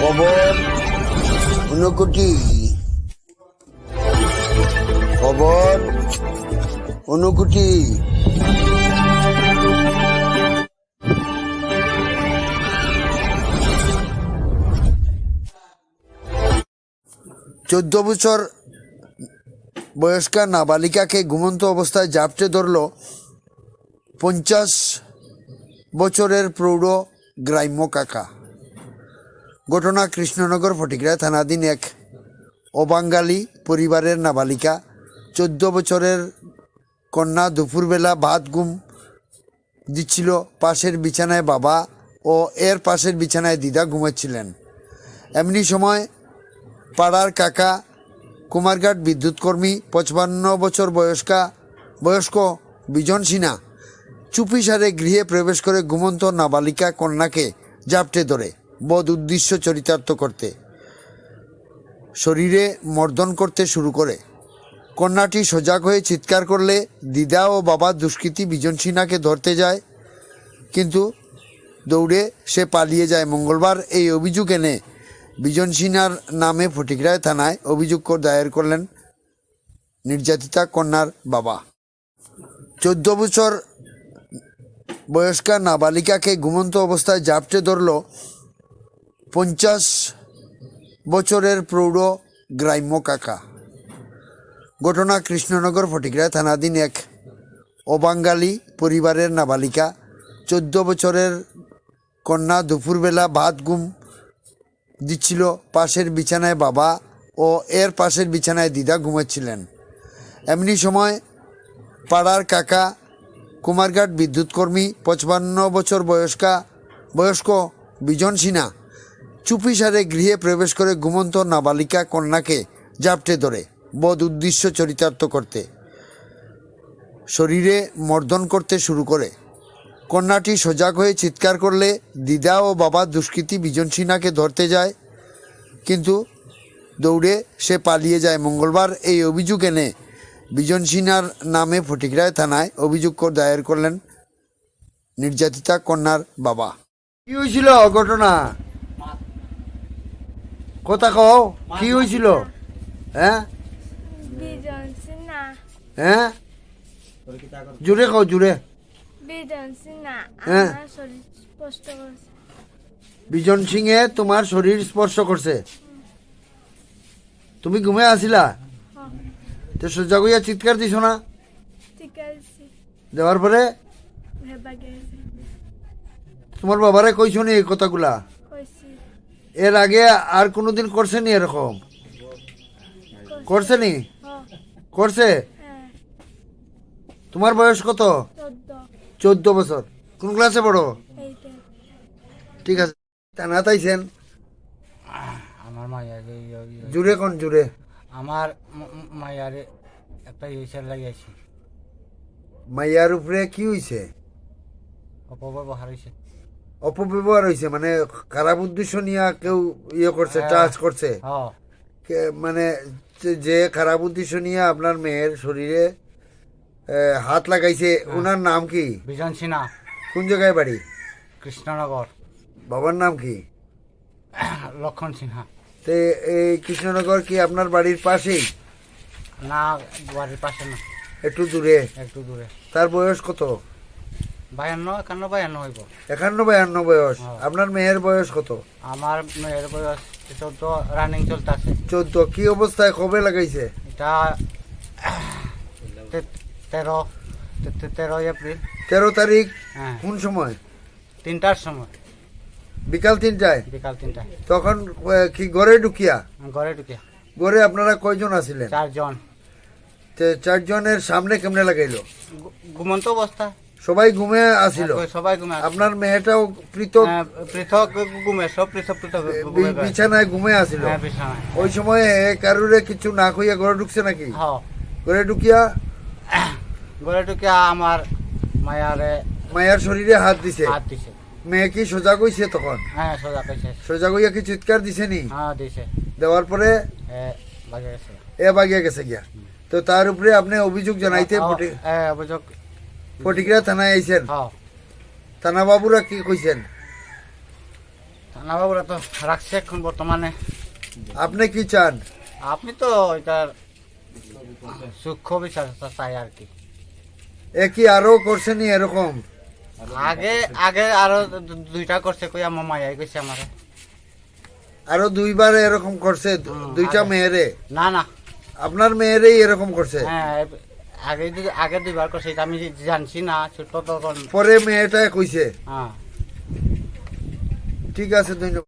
খবর? ঊনকোটি খবর? ঊনকোটি চোদ্দ বছর বয়স্কা নাবালিকাকে ঘুমন্ত অবস্থায় জাপটে ধরল পঞ্চাশ বছরের প্রৌঢ় গ্রাম্য কাকা। ঘটনা কৃষ্ণনগর ফটিকরা থানাধীন এক অবাঙ্গালি পরিবারের নাবালিকা, চোদ্দ বছরের কন্যা দুপুরবেলা ভাত গুম দিচ্ছিল পাশের বিছানায় বাবা ও এর পাশের বিছানায় দিদা ঘুমাচ্ছিলেন। এমনি সময় পাড়ার কাকা, কুমারঘাট বিদ্যুৎ কর্মী, পঁচপান্ন বছর বয়স্কা, বয়স্ক বিজন সিনহা চুপিসারে গৃহে প্রবেশ করে ঘুমন্ত নাবালিকা কন্যাকে জাপটে ধরে। বদ উদ্দেশ্য চরিতার্থ করতে। শরীরে মর্দন করতে শুরু করে। কন্যাটি সজাগ হয়ে চিৎকার করলে দিদা ও বাবা দুষ্কৃতী বিজন সিনহাকে ধরতে যায়। কিন্তু দৌড়ে সে পালিয়ে যায়। মঙ্গলবার এই অভিযোগ এনে বিজন সিনহার নামে ফটিকরায় থানায় অভিযোগ দায়ের করলেন নির্যাতিতা কন্যার বাবা। চোদ্দ বছর বয়স্কা নাবালিকাকে ঘুমন্ত অবস্থায় জাপটে ধরল পঞ্চাশ বছরের প্রৌঢ় গ্রাম্য কাকা। ঘটনা কৃষ্ণনগর, ফটিকরা থানাধীন এক অবাঙ্গালি পরিবারের নাবালিকা। চোদ্দ বছরের কন্যা দুপুরবেলা ভাত গুম দিচ্ছিল পাশের বিছানায় বাবা ও এর পাশের বিছানায় দিদা ঘুমাচ্ছিলেন। এমনি সময় পাড়ার কাকা, কুমারঘাট বিদ্যুৎকর্মী, পঁচপান্ন বছর বয়স্কা, বয়স্ক বিজন সিনহা চুপিসারে গৃহে প্রবেশ করে ঘুমন্ত নাবালিকা কন্যাকে জাপটে ধরে বদ উদ্দেশ্য চরিতার্থ করতে। শরীরে মর্দন করতে শুরু করে। কন্যাটি সজাগ হয়ে চিৎকার করলে দিদা ও বাবা দুষ্কৃতী বিজন সিনহাকে ধরতে যায়, কিন্তু দৌড়ে সে পালিয়ে যায়। মঙ্গলবার এই অভিযোগ এনে বিজন সিনহার নামে ফটিকরায় থানায় অভিযোগ দায়ের করলেন নির্যাতিতা কন্যার বাবা। কি হয়েছিল ঘটনা? কথা কও কি হয়েছিল হ্যাঁ? হ্যাঁ? জুড়ে কও জুড়ে বিজন হ্যাঁ। বিজন সিংহে তোমার শরীর স্পর্শ করছে। তুমি ঘুমে আসিলা? তো সোজা কইয়া চিৎকার দিছ না? দেওয়ার পরে? তোমার বাবারে কইছো নি এই কথাগুলা? এর আগে আর কোনোদিন করছে নি এরকম? করছে নি? হ্যাঁ করছে? তোমার বয়স কত? চোদ্দ বছর। কোন ক্লাসে পড়ো? ঠিক আছে। টানা তাইছেন। আমার মায়ারে ইয়ে- ইয়ে- জুড়ে কোন জুড়ে? আমার মায়ারে একটা ইসার লাগিয়েছি মাইয়ার উপরে কি হইছে? অপব্যবহার হয়েছে অপব্যবহার হয়েছে মানে খারাপ উদ্দেশ্য নিয়ে কেউ ইয়ে করছে হ্যাঁ। টাচ করছে। মানে যে- যে খারাপ উদ্দেশ্য নিয়ে আপনার মেয়ের শরীরে হাত লাগাইছে ওনার নাম কি? বিজন সিনহা। কোন জায়গায় বাড়ি? কৃষ্ণনগর। বাবার নাম কি? লক্ষণ সিনহা। তে এই কৃষ্ণনগর কি আপনার বাড়ির পাশেই? না বাড়ির পাশে না। একটু দূরে। একটু দূরে। তার বয়স কত? বায়ান্ন একান্ন বায়ান্ন হইব। একান্ন বায়ান্ন বয়স। হ্যাঁ। আপনার মেয়ের বয়স কত? আমার মেয়ের বয়স চোদ্দ রানিং চলতেছে। চোদ্দ কি অবস্থায় কবে লাগাইছে? এটা তে- তেরো তে- তে- তেরোই এপ্রিল। তেরো তারিখ হ্যাঁ। কোন সময়? তিনটার সময়। বিকাল তিনটায়? বিকাল তিনটায়। তখন কি ঘরে ঢুকিয়া? ঘরে ঢুকিয়া। ঘরে আপনারা কয়জন আছিলেন? চারজন। চারজনের সামনে কেমনে লাগাইলো? ঘুমন্ত অবস্থা। সবাই ঘুমে আসিল। সবাই ঘুমে আপনার মেয়েটাও পৃথক? হ্যাঁ, পৃথক ঘুমে সব পৃথক পৃথক। বিছানায় ঘুমে আসিল। হ্যাঁ ওই সময় কারুরে কিছু না কইয়া ঘরে ঢুকছে নাকি? হ্যাঁ ঘরে ঢুকিয়া? ঘরে ঢুকে আমার মায়ারে মায়ের শরীরে হাত দিছে। হাত দিছে। মেয়ে কি সোজা কইছে তখন? হ্যাঁ সোজা কইছে। সোজা কইয়া কি চিৎকার দিছে নি? হ্যাঁ দিছে। দেওয়ার পরে এ বাজে গেছে। এ বাগিয়া গেছে গিয়া। তো তার উপরে আপনি অভিযোগ জানাইতে অভিযোগ ফটিকরা থানায় আইছেন? হ্যাঁ। থানা বাবুরা কি কইছেন? থানাবাবুরা তো রাখছে এখন বর্তমানে। আপনি কি চান? আপনি তো এটার সূক্ষ্ম বিচার চাই আর কি। এ কি আরও করছেনি এরকম? আগে আগে আরও দুইটা করছে কই আমার মায়াই কইছে আমারে। আরও দুইবার এরকম করছে দুইটা মেয়েরে? না না। আপনার মেয়েরেই এরকম করছে? হ্যাঁ আগে আগে দুইবার কইছে আমি জানছি না ছোট তখন। পরে মেয়েটা কইছে। হ্যাঁ। ঠিক আছে ধন্যবাদ।